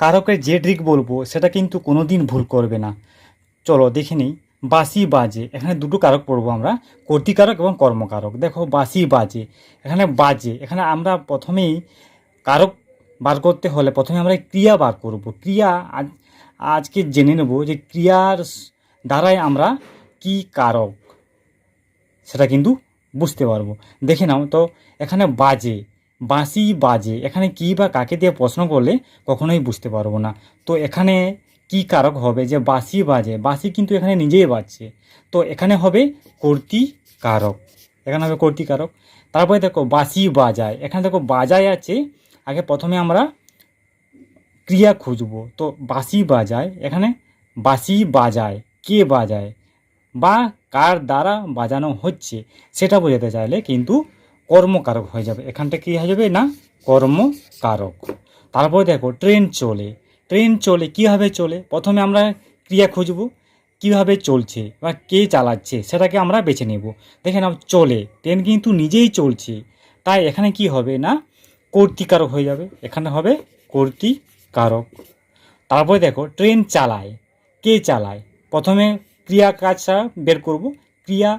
কারকের যে ট্রিক বলব, সেটা কিন্তু কোনো দিন ভুল করবে না। চলো দেখে নিই বাসি বাজে। এখানে দুটো কারক পড়ব আমরা, কর্তিকারক এবং কর্মকারক। দেখো বাসি বাজে। এখানে বাজে। এখানে আমরা প্রথমেই কারক বার করতে হলে প্রথমে আমরা ক্রিয়া বার করব। ক্রিয়া আজ, আজকে জেনে নেব যে ক্রিয়ার দ্বারাই আমরা কি কারক, সেটা কিন্তু বুঝতে পারব। দেখে নাও তো, এখানে বাজে। বাঁশি বাজে। এখানে কি বা কাকে দিয়ে প্রশ্ন করলে কখনোই বুঝতে পারব না। তো এখানে কি কারক হবে যে বাঁশি বাজে? বাঁশি কিন্তু এখানে নিজেই বাজছে। তো এখানে হবে কর্তী কারক। এখানে হবে কর্তী কারক। তারপরে দেখো বাঁশি বাজায়। এখানে দেখো বাজায় আছে, আগে প্রথমে আমরা ক্রিয়া খুঁজবো। তো বাঁশি বাজায়, এখানে বাঁশি বাজায়। কে বাজায়? বা কার দ্বারা বাজানো হচ্ছে? সেটা বোঝাতে চাইলে কিন্তু কর্মকারক হয়ে যাবে। এখানটা কী হয়ে যাবে না? কর্মকারক। তারপরে দেখো ট্রেন চলে। ট্রেন চলে, কীভাবে চলে? প্রথমে আমরা ক্রিয়া খুঁজব, কীভাবে চলছে বা কে চালাচ্ছে, সেটাকে আমরা বেছে নেব। দেখে নাও, চলে। ট্রেন কিন্তু নিজেই চলছে। তাই এখানে কি হবে না? কর্তিকারক হয়ে যাবে। এখানে হবে কর্তিকারক। তারপরে দেখো ট্রেন চালায়। কে চালায়? প্রথমে ক্রিয়া কাজটা বের করব। ক্রিয়া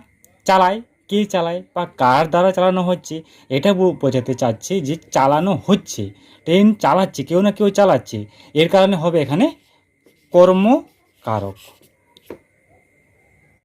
চালায়। কে চালায় বা কার দ্বারা চালানো হচ্ছে, এটা বোঝাতে চাচ্ছে যে চালানো হচ্ছে। ট্রেন চালাচ্ছে, কেউ না কেউ চালাচ্ছে। এর কারণে হবে এখানে কর্মকারক।